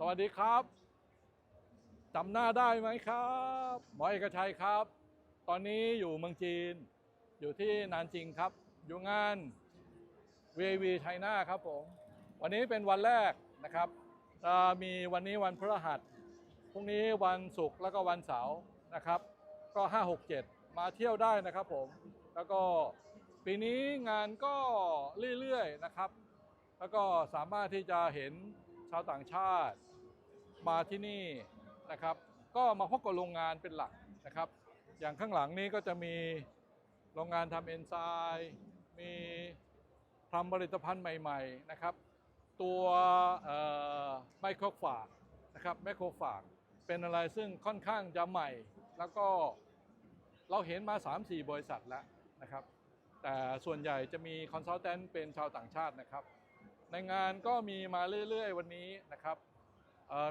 สวัสดีครับจำหน้าได้ไหมครับ หมอเอกชัยครับ ตอนนี้อยู่เมืองจีน อยู่ที่นานจิงครับ อยู่งาน VAV China ครับผม วันนี้เป็นวันแรกนะครับจะมีวันนี้วันพฤหัสพรุ่งนี้วันศุกร์แล้วก็วันเสาร์นะครับ ก็ 5 6 7 มาเที่ยวได้นะครับผม แล้วก็ปีนี้งานก็เรื่อยๆนะครับ แล้วก็สามารถที่จะเห็นชาวต่างชาติ มาที่นี่นะครับ ก็มาพบกับโรงงานเป็นหลักนะครับ อย่างข้างหลังนี้ก็จะมีโรงงานทำเอนไซม์มีทำผลิตภัณฑ์ใหม่ ๆนะครับ ตัวไมโครฝากนะครับไมโครฝากเป็นอะไรซึ่งค่อนข้างจะใหม่ แล้วก็เราเห็นมา 3-4 บริษัทแล้วนะครับ แต่ส่วนใหญ่จะมีคอนซัลแทนเป็นชาวต่างชาตินะครับ ในงานก็มีมาเรื่อยๆ วันนี้นะครับ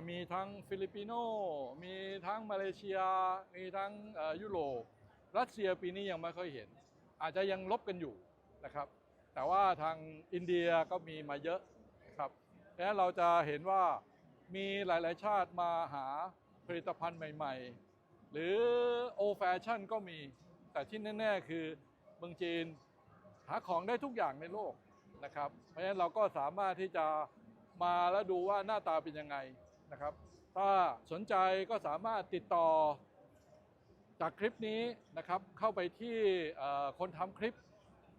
มีทั้งฟิลิปปิโนมีทั้งมาเลเซีย มีทั้งยุโรปรัสเซียปีนี้ยังไม่ค่อยเห็น อาจจะยังลบกันอยู่นะครับ แต่ว่าทางอินเดียก็มีมาเยอะนะครับดังนั้นเราจะเห็นว่ามีหลาย ๆ ชาติมาหาผลิตภัณฑ์ใหม่ ๆ หรือโอแฟชั่นก็มี แต่ที่แน่ ๆ คือเมืองจีนหาของได้ทุกอย่างในโลกนะครับ เพราะฉะนั้นเราก็สามารถที่จะมาแล้วดูว่าหน้าตาเป็นยังไง นะครับ ถ้าสนใจก็สามารถติดต่อจากคลิปนี้นะครับ เข้าไปที่เอ่อคนทำคลิป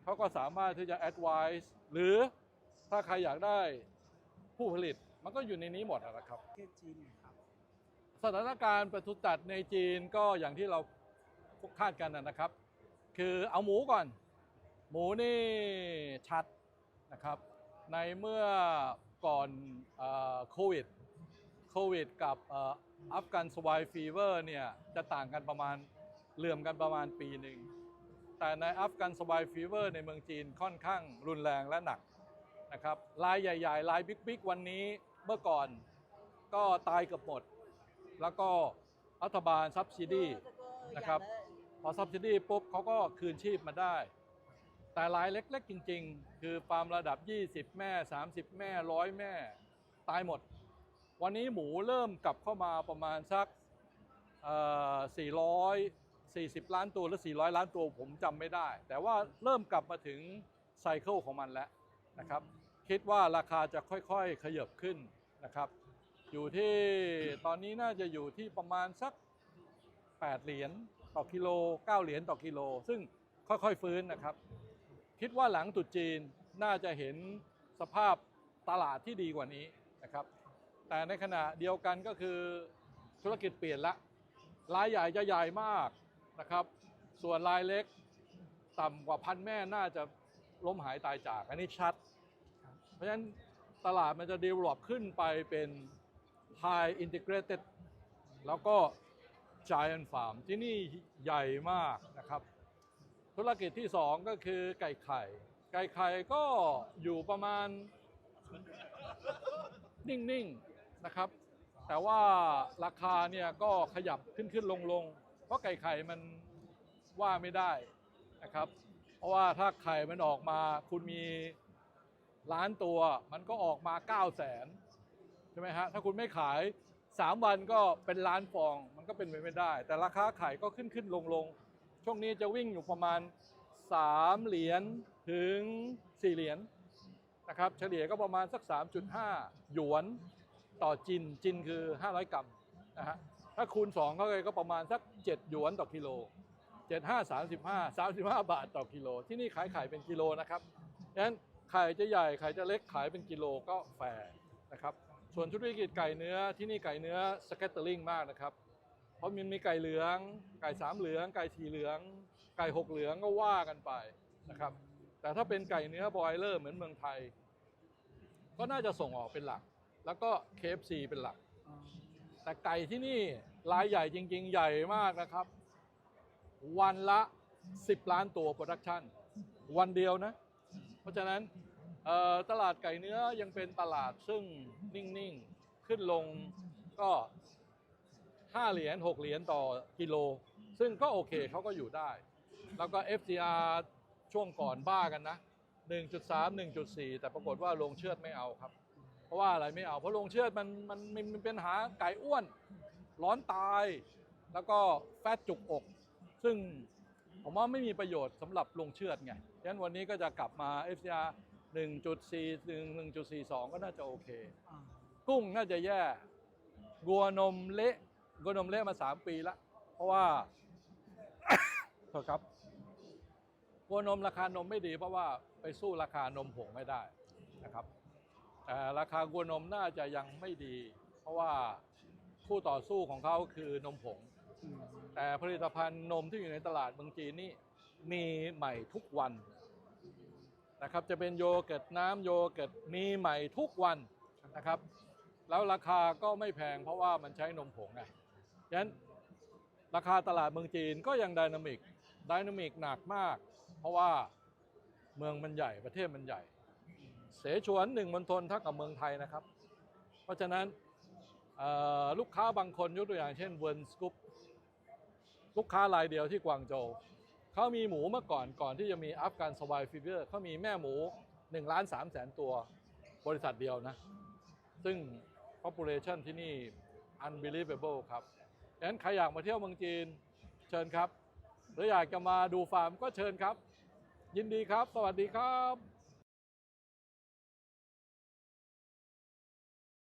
เขาก็สามารถที่จะ advise หรือถ้าใครอยากได้ผู้ผลิตมันก็อยู่ในนี้หมดนะครับประเทศจีนครับ สถานการณ์ประทุษตัดในจีนก็อย่างที่เราคาดกันนะนะครับ คือเอาหมูก่อน หมูนี่ชัดนะครับ ในเมื่อก่อนเออโควิด โควิดกับอัฟกันสวายฟีเวอร์เนี่ยจะต่างกันประมาณเหลื่อมกันประมาณปีหนึ่ง แต่ในอัฟกันสวายฟีเวอร์ในเมืองจีนค่อนข้างรุนแรงและหนักนะครับรายใหญ่ๆรายบิ๊กๆ วันนี้เมื่อก่อนก็ตายเกือบหมด แล้วก็รัฐบาลซับซิดีนะครับพอซับซิดีปุ๊บเขาก็คืนชีพมาได้ แต่รายเล็ก ๆ จริง ๆ คือฟาร์มระดับ 20 แม่ 30 แม่ร้อยแม่ ตายหมด วันนี้หมูเริ่มกลับเข้ามาประมาณสัก440 ล้านตัวหรือ 400 ล้านตัวผมจำไม่ได้ แต่ว่าเริ่มกลับมาถึงไซเคิลของมันแล้วนะครับ คิดว่าราคาจะค่อยๆ ขยับขึ้นนะครับ อยู่ที่ตอนนี้น่าจะอยู่ที่ประมาณสัก 8 เหรียญต่อกิโล 9 เหรียญต่อกิโล ซึ่งค่อยๆ ฟื้นนะครับ คิดว่าหลังตรุษจีนน่าจะเห็นสภาพตลาดที่ดีกว่านี้นะครับ แต่ในขณะเดียวกันก็คือธุรกิจเปลี่ยนละรายใหญ่จะใหญ่มากนะครับ ส่วนรายเล็กต่ำกว่าพันแม่น่าจะล้มหายตายจาก อันนี้ชัด เพราะฉะนั้นตลาดมันจะ develop ขึ้นไปเป็น high integrated แล้วก็ giant farm ที่นี่ใหญ่มากนะครับ ธุรกิจที่ 2 ก็คือไก่ไข่ ไก่ไข่ก็อยู่ประมาณ นิ่ง ๆ นะครับ แต่ว่าราคาเนี่ยก็ขยับขึ้นขึ้นลงลงเพราะไก่ไข่มันว่าไม่ได้นะครับ เพราะว่าถ้าไข่มันออกมาคุณมีล้านตัว มันก็ออกมา9 0 0 0 0นใช่ไหมฮะถ้าคุณไม่ขาย 3 วันก็เป็นล้านฟองมันก็เป็นไปไม่ได้ แต่ราคาไข่ก็ขึ้นขึ้นลงลงช่วงนี้จะวิ่งอยู่ประมาณ 3 เหรียญถึง 4 เหรียญนะครับ เฉลี่ยก็ประมาณสัก 3.5 หยวน ต่อจินจินคือ 500 กรัมนะฮะถ้าคูณ2ก็เลยก็ประมาณสัก 7 หยวนต่อกิโล 7 5 35 35 บาทต่อกิโล ที่นี่ขายไข่เป็นกิโลนะครับดังนั้นไข่จะใหญ่ไข่จะเล็กขายเป็นกิโลก็แฟร์นะครับส่วนธุรกิจไก่เนื้อที่นี่ไก่เนื้อสแกตเตอร์ลิงมากนะครับ เพราะมันมีไก่เหลือง ไก่สามเหลือง ไก่สีเหลือง ไก่หกเหลืองก็ว่ากันไปนะครับแต่ถ้าเป็นไก่เนื้อบอยเลอร์เหมือนเมืองไทย ก็น่าจะส่งออกเป็นหลัก แล้วก็ KFC เป็นหลัก แต่ไก่ที่นี่รายใหญ่จริง ๆ ใหญ่มากนะครับ วันละ 10 ล้านตัวโปรดักชันวันเดียวนะ เพราะฉะนั้นเอ่อตลาดไก่เนื้อยังเป็นตลาดซึ่งนิ่ง ๆ ขึ้นลงก็5เหรียญ6เหรียญต่อกิโล ซึ่งก็โอเคเขาก็อยู่ได้ แล้วก็ FCR ช่วงก่อนบ้ากันนะ 1.3 1.4 แต่ปรากฏว่าลงเชือดไม่เอาครับ เพราะว่าอะไรไม่เอาเพราะลงเชือดมันมันมันเป็นหาไก่อ้วน ร้อนตาย แล้วก็แฟตจุกอก ซึ่งผมว่าไม่มีประโยชน์สำหรับลงเชือดไงฉะนั้นวันนี้ก็จะกลับมา FCR 1.4 1.42 ก็น่าจะโอเค กุ้งน่าจะแย่กัวนมเละกัวนมเละมา 3 ปีล้วเพราะว่าโทษครับกัวนมราคานมไม่ดีเพราะว่าไปสู้ราคานมผงไม่ได้นะครับ แต่ราคากัวนมน่าจะยังไม่ดี เพราะว่าคู่ต่อสู้ของเขาคือนมผงอืมแต่ผลิตภัณฑ์นมที่อยู่ในตลาดเมืองจีนนี่มีใหม่ทุกวันนะครับจะเป็นโยเกิร์ตน้ำโยเกิร์ตมีใหม่ทุกวันนะครับ แล้วราคาก็ไม่แพงเพราะว่ามันใช้นมผงไงฉะนั้นราคาตลาดเมืองจีนก็ยังไดนามิกไดนามิกหนักมาก เพราะว่าเมืองมันใหญ่ประเทศมันใหญ่ เสฉวนหนึ่งมณฑลเท่ากับเมืองไทยนะครับ เพราะฉะนั้นลูกค้าบางคนยกตัวอย่างเช่นเวิร์นสกุปลูกค้ารายเดียวที่กวางโจวเขามีหมูเมื่อก่อนก่อนที่จะมีอัฟกันสวายฟีเวอร์เขามีแม่หมู1ล้าน3แสนตัวบริษัทเดียวนะ ซึ่ง population ที่นี่ unbelievable ครับดังนั้นใครอยากมาเที่ยวเมืองจีนเชิญครับ หรืออยากจะมาดูฟาร์มก็เชิญครับ ยินดีครับ สวัสดีครับ